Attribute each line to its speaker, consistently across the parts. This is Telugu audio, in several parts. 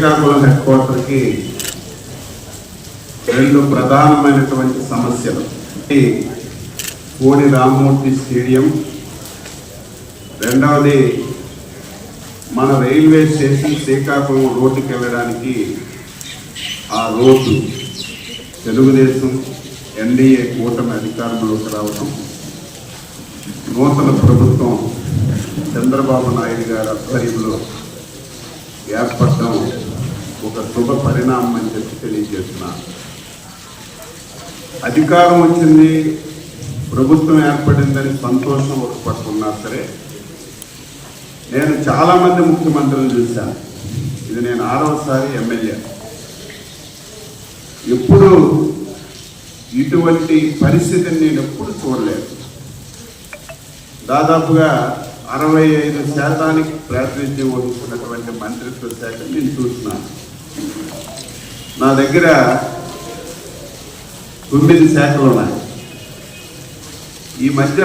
Speaker 1: శ్రీకాకుళం హెడ్ క్వార్టర్కి రెండు ప్రధానమైనటువంటి సమస్యలు. ఒకటి కోడి రామ్మూర్తి స్టేడియం. రెండవది మన రైల్వే స్టేషన్ శ్రీకాకుళం రోడ్డుకి వెళ్ళడానికి ఆ రోడ్డు తెలుగుదేశం ఎన్డీఏ కూటమి అధికారంలోకి రావడం నూతన ప్రభుత్వం చంద్రబాబు నాయుడు గారి ఆధ్వర్యంలో ఏర్పడడం ఒక శుభ పరిణామం అని చెప్పి తెలియజేస్తున్నారు అధికారం వచ్చింది ప్రభుత్వం ఏర్పడిందని సంతోషం ఒక పట్టుకున్నా సరే నేను చాలామంది ముఖ్యమంత్రులను చూశాను ఇది నేను ఆరవసారి ఎమ్మెల్యే. ఎప్పుడు ఇటువంటి పరిస్థితిని నేను ఎప్పుడు చూడలేదు. దాదాపుగా అరవై ఐదు శాతానికి ప్రాతినిధ్యం వహిస్తున్నటువంటి మంత్రిత్వ శాఖ నేను చూస్తున్నాను. నా దగ్గర తొమ్మిది శాఖలు ఉన్నాయి. ఈ మధ్య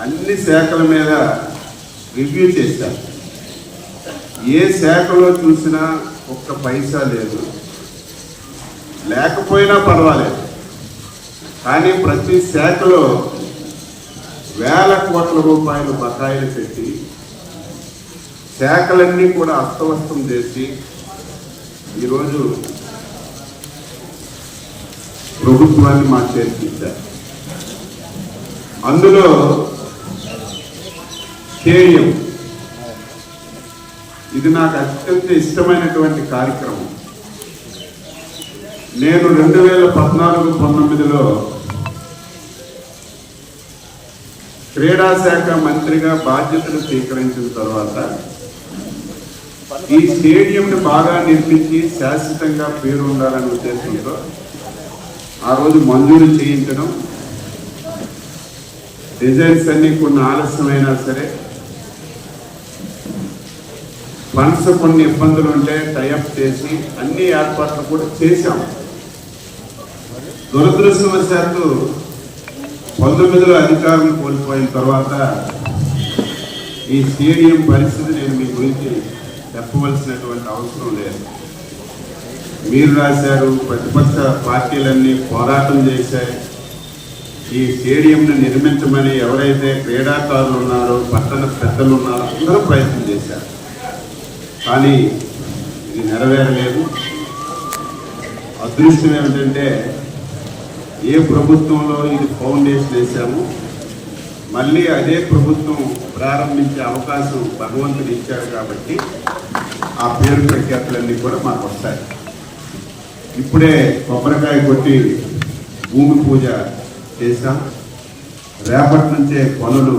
Speaker 1: అన్ని శాఖల మీద రివ్యూ చేశాను. ఏ శాఖలో చూసినా ఒక్క పైసా లేదు. లేకపోయినా పర్వాలేదు. కానీ ప్రతి శాఖలో వేల కోట్ల రూపాయలు బకాయిలు పెట్టి శాఖలన్నీ కూడా అస్తవస్తం చేసి ఈరోజు ప్రభుత్వాన్ని మా చేర్పించారు అందులో స్టేడియం ఇది నాకు అత్యంత ఇష్టమైనటువంటి కార్యక్రమం. నేను రెండు వేల పద్నాలుగు పంతొమ్మిదిలో క్రీడా శాఖ మంత్రిగా బాధ్యతలు స్వీకరించిన తర్వాత ఈ స్టేడియంని బాగా నిర్మించి శాశ్వతంగా పేరు ఉండాలనే ఉద్దేశంతో ఆ రోజు మంజూరు చేయించడం. డిజైన్స్ అన్ని కొన్ని ఆలస్యమైనా సరే ఫండ్స్ కొన్ని ఇబ్బందులు ఉంటే టైఅప్ చేసి అన్ని ఏర్పాట్లు కూడా చేశాం. దురదృష్టవశాత్తు పంతొమ్మిదిలో అధికారం కోల్పోయిన తర్వాత ఈ స్టేడియం పరిస్థితి నేను మీ గురించి చెప్పవలసినటువంటి అవసరం లేదు. మీరు రాశారు ప్రతిపక్ష పార్టీలన్నీ పోరాటం చేశాయి. ఈ స్టేడియంను నిర్మించమని ఎవరైతే క్రీడాకారులు ఉన్నారో పట్టణ పెద్దలు ఉన్నారో అందరూ ప్రయత్నం చేశారు. కానీ ఇది నెరవేరలేదు. అదృష్టం ఏమిటంటే ఏ ప్రభుత్వంలో ఇది ఫౌండేషన్ వేశాము మళ్ళీ అదే ప్రభుత్వం ప్రారంభించే అవకాశం భగవంతుడు ఇచ్చాడు కాబట్టి ఆ పేరు ప్రఖ్యాతులన్నీ కూడా మాకు వస్తాయి ఇప్పుడే కొబ్బరికాయ కొట్టి భూమి పూజ చేశాం. రేపటి నుంచే పనులు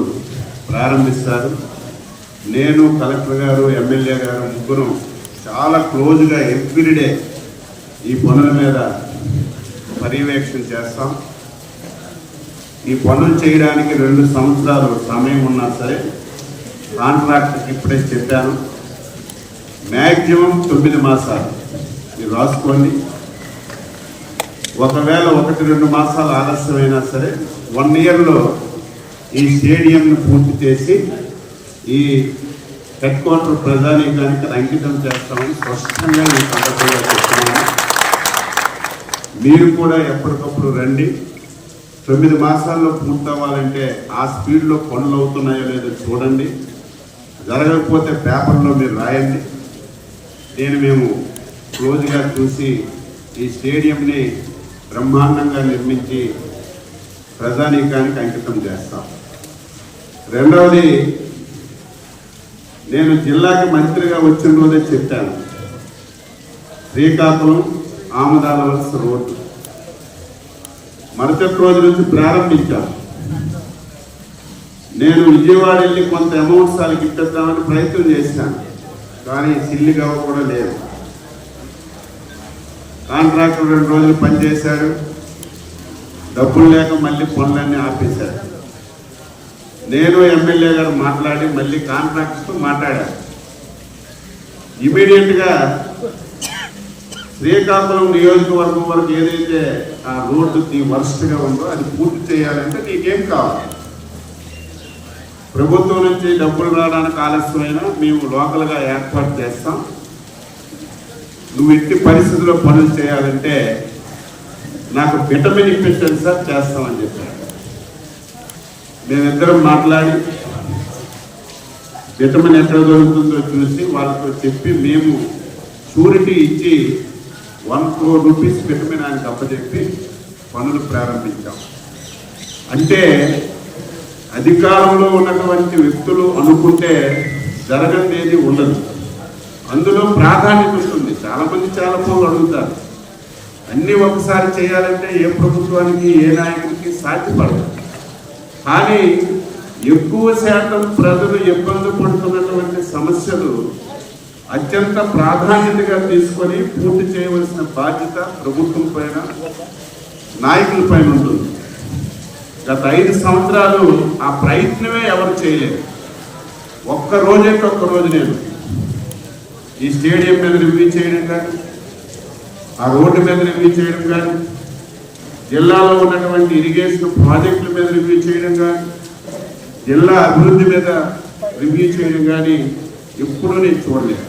Speaker 1: ప్రారంభిస్తారు. నేను కలెక్టర్ గారు ఎమ్మెల్యే గారు ముగ్గురు చాలా క్లోజ్గా ఎవ్రీడే ఈ పనుల మీద పర్యవేక్షణ చేస్తాం. ఈ పనులు చేయడానికి రెండు సంవత్సరాలు సమయం ఉన్నా సరే కాంట్రాక్ట్ ఇప్పుడే చెప్పాను. మ్యాక్సిమం తొమ్మిది మాసాలు. మీరు రాసుకోండి. ఒకవేళ ఒకటి రెండు మాసాలు ఆలస్యమైనా సరే వన్ ఇయర్లో ఈ స్టేడియంను పూర్తి చేసి ఈ హెడ్ క్వార్టర్ ప్రజానీకానికి అంకితం చేస్తామని స్పష్టంగా ఈ సందర్భంగా చెప్తున్నాను. మీరు కూడా ఎప్పటికప్పుడు రండి. తొమ్మిది మాసాల్లో పూర్తవ్వాలంటే ఆ స్పీడ్లో పనులు అవుతున్నాయో లేదో చూడండి. జరగకపోతే పేపర్లో మీరు రాయండి. నేను మేము క్లోజ్గా చూసి ఈ స్టేడియంని బ్రహ్మాండంగా నిర్మించి ప్రజానీకానికి అంకితం చేస్తాం. రెండవది నేను జిల్లాకి మంత్రిగా వచ్చిన రోజే చెప్పాను. శ్రీకాకుళం ఆమదాల వలస రోడ్డు. మరుసటి రోజు నుంచి ప్రారంభించాను నేను విజయవాడ వెళ్ళి కొంత అమౌంట్ సార్లు ఇప్పిద్దామని ప్రయత్నం చేశాను. కానీ సిల్లిగా కూడా లేదు. కాంట్రాక్టర్ రెండు రోజులు పనిచేశాడు డబ్బులు లేక మళ్ళీ పనులన్నీ ఆపేశారు. నేను ఎమ్మెల్యే గారు మాట్లాడి మళ్ళీ కాంట్రాక్టర్తో మాట్లాడాను ఇమీడియట్గా శ్రీకాకుళం నియోజకవర్గం వరకు ఏదైతే ఆ రోడ్డు నీ వరుసగా ఉందో అది పూర్తి చేయాలంటే నీకేం కావాలి? ప్రభుత్వం నుంచి డబ్బులు రావడానికి ఆలస్యమైనా మేము లోకల్గా ఏర్పాటు చేస్తాం. నువ్వు ఎట్టి పరిస్థితుల్లో పనులు చేయాలంటే నాకు విటమిన్ ఇప్పించండి సార్ చేస్తామని చెప్పారు. మేమిద్దరం మాట్లాడి విటమిన్ ఎక్కడ దొరుకుతుందో చూసి వాళ్ళతో చెప్పి మేము షూరిటీ ఇచ్చి వన్ క్రోర్ రూపీస్ విటమిన్ ఆయనకు అప్పచెప్పి పనులు ప్రారంభించాం. అంటే అధికారంలో ఉన్నటువంటి వ్యక్తులు అనుకుంటే జరగనేది ఉండదు. అందులో ప్రాధాన్యత చాలామంది చాలా మంది చాలా పనులు అడుగుతారు. అన్ని ఒకసారి చేయాలంటే ఏ ప్రభుత్వానికి ఏ నాయకుడికి సాధ్యపడదు. కానీ ఎక్కువ శాతం ప్రజలు ఇబ్బంది పడుతున్నటువంటి సమస్యలు అత్యంత ప్రాధాన్యతగా తీసుకొని పూర్తి చేయవలసిన బాధ్యత ప్రభుత్వం పైన నాయకుల పైన ఉంటుంది. గత ఐదు సంవత్సరాలు ఆ ప్రయత్నమే ఎవరు చేయలేదు. ఒక్క రోజైతే ఒక్క రోజు నేను ఈ స్టేడియం మీద రివ్యూ చేయడం కానీ ఆ రోడ్డు మీద రివ్యూ చేయడం కానీ జిల్లాలో ఉన్నటువంటి ఇరిగేషన్ ప్రాజెక్టుల మీద రివ్యూ చేయడం కానీ జిల్లా అభివృద్ధి మీద రివ్యూ చేయడం కానీ ఎప్పుడూ నేను చూడలేదు.